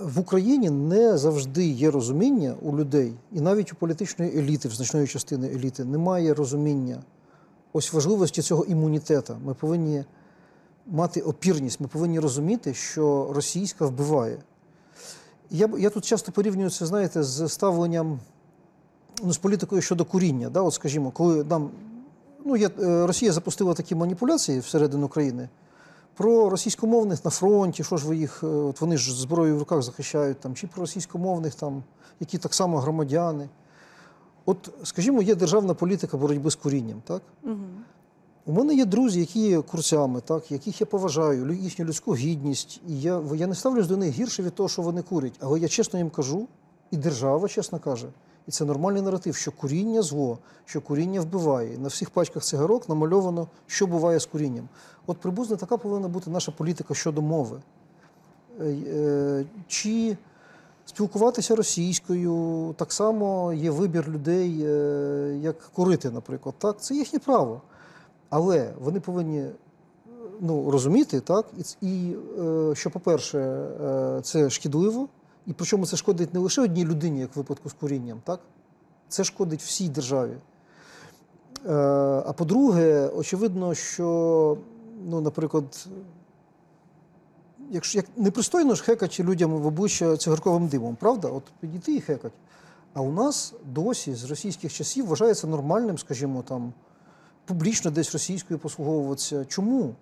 В Україні не завжди є розуміння у людей, і навіть у політичної еліти, в значної частини еліти, немає розуміння ось важливості цього імунітету. Ми повинні мати опірність, ми повинні розуміти, що російська вбиває. Я, я тут часто порівнюю це, знаєте, з ставленням ну, з політикою щодо куріння. Да? От, скажімо, коли нам ну, є, е, Росія запустила такі маніпуляції всередину країни про російськомовних на фронті, що ж ви їх, е, от вони ж зброєю в руках захищають, там, чи про російськомовних, там, які так само громадяни. От, скажімо, є державна політика боротьби з курінням. Так? У мене є друзі, які є курцями, так, яких я поважаю, їхню людську гідність. І я, я не ставлюсь до них гірше від того, що вони курять. Але я чесно їм кажу, і держава чесно каже, і це нормальний наратив, що куріння зло, що куріння вбиває. На всіх пачках цигарок намальовано, що буває з курінням. От приблизно така повинна бути наша політика щодо мови. Е, е, Чи спілкуватися російською, так само є вибір людей, е, як курити, наприклад. Так? Це їхнє право. Але вони повинні ну, розуміти, так, і, що, по-перше, це шкідливо, і причому це шкодить не лише одній людині, як в випадку з курінням, так? це шкодить всій державі. Е, а по-друге, очевидно, що, ну, наприклад, якщо як непристойно ж хекати людям в обличчя цигарковим димом, правда? От підійти і хекать. А у нас досі з російських часів вважається нормальним, скажімо, там, публічно десь російською послуговуватися. Чому?